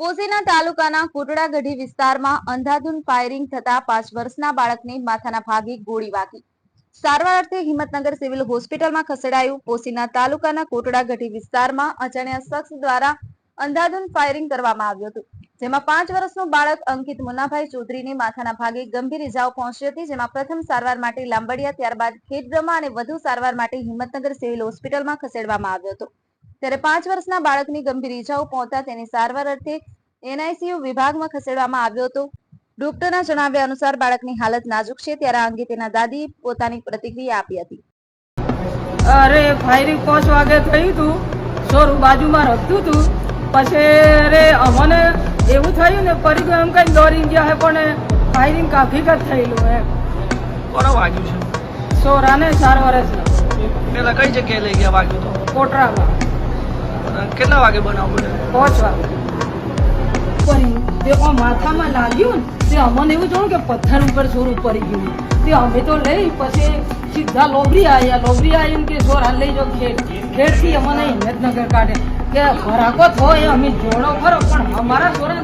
કોસીના તાલુકાના કોટડાગઢી વિસ્તારમાં અંધાધૂન ફાયરિંગ થતા પાંચ વર્ષના બાળકને માથાના ભાગે ગોળી વાગી. સારવાર અર્થે હિંમતનગર સિવિલ હોસ્પિટલમાં ખસેડાયું. પોસીના તાલુકાના કોટડાગઢી વિસ્તારમાં અજાણ્યા શખ્સ દ્વારા અંધાધૂન ફાયરિંગ કરવામાં આવ્યું હતું. જેમાં પાંચ વર્ષનું બાળક અંકિત મુન્નાભાઈ ચૌધરીને માથાના ભાગે ગંભીર ઇજાઓ પહોંચી હતી, જેમાં પ્રથમ સારવાર માટે લાંબડિયા, ત્યારબાદ ખેડબ્રહ્મા અને વધુ સારવાર માટે હિંમતનગર સિવિલ હોસ્પિટલમાં ખસેડવામાં આવ્યો હતો. ત્યારે પાંચ વર્ષના બાળકની ગંભીર ઇજાઓ પહોંચતા તેની સારવાર અર્થે એનઆઈસીયુ વિભાગમાં ખસેડવામાં આવ્યો હતો. ડોક્ટરના જણાવ્યા અનુસાર બાળકની હાલત નાજુક છે, ત્યારે આ અંગે તેના દાદી પોતાની પ્રતિક્રિયા આપી હતી. અરે ફાયરિંગ પાંચ વાગે થયું હતું સોરું બાજુમાં રખતું હતું પછી અરે અમને થયું ને ફરી ગયું એમ કઈ દોરી ગયા હે પણ ફાયરિંગ કાફી જ થયેલું એમ કોને વાગ્યું છે? સોરાને ચાર વર્ષ પેલા કઈ જગ્યાએ લઈ ગયા વાગ્યું તો? કોટરામાં. કેટલા વાગે બનાવ બન્યો પાંચ વાગે. પડી તે માથામાં લાગ્યું ને તે અમને એવું જોયું કે પથ્થર ઉપર સોર પડી ગયું. તે અમે તો લઈ પછી સીધા લોબરી આવ્યા લોબરી આવીને કે સોર હાલ લઈ જાઓ ખેડ. ખેડથી અમને હિંમતનગર કાઢે. કે ખોરાકો થો એ અમે જોડો ખરો પણ અમારા સોરાને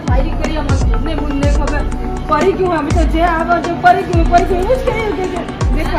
પડી ગયું અમે તો જે આગળ જે પડી ગયું પડી ગયું એવું જ કહીએ કે દેખાડો